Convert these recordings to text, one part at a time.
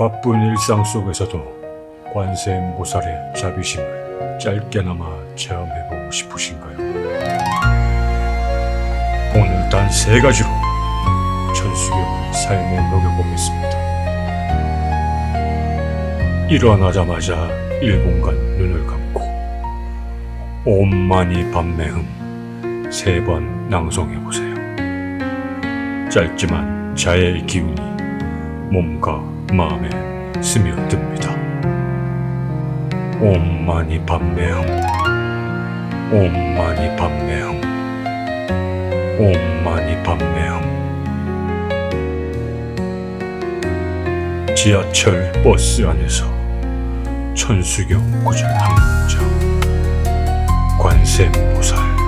바쁜 일상 속에서도 관세음보살의 자비심을 짧게나마 체험해보고 싶으신가요? 오늘 단 세 가지로 천수경을 삶에 녹여보겠습니다. 일어나자마자 1분간 눈을 감고 옴마니 밤매흠 세 번 낭송해보세요. 짧지만 자의 기운이 몸과 마음에 스며듭니다. 옴 마니 밤매흠 옴마니 밤매흠 옴마니 밤매흠 지하철 버스 안에서 천수경 구절 한 문장. 관세음보살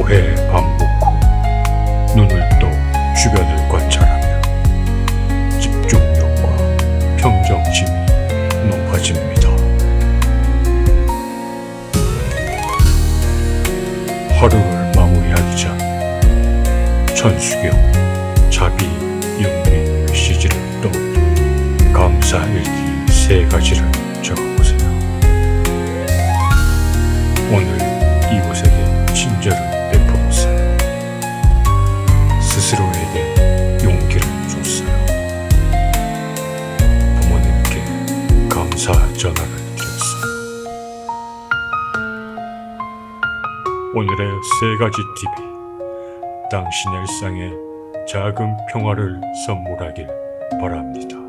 오해 반복 후 눈을 떠 주변을 관찰하며 집중력과 평정심이 높아집니다. 하루를 마무리하기 전 천수경 자비 영비 메시지를 떠올려 감사 일기 세 가지를 적어 오늘의 세 가지 팁이 당신 일상에 작은 평화를 선물하길 바랍니다.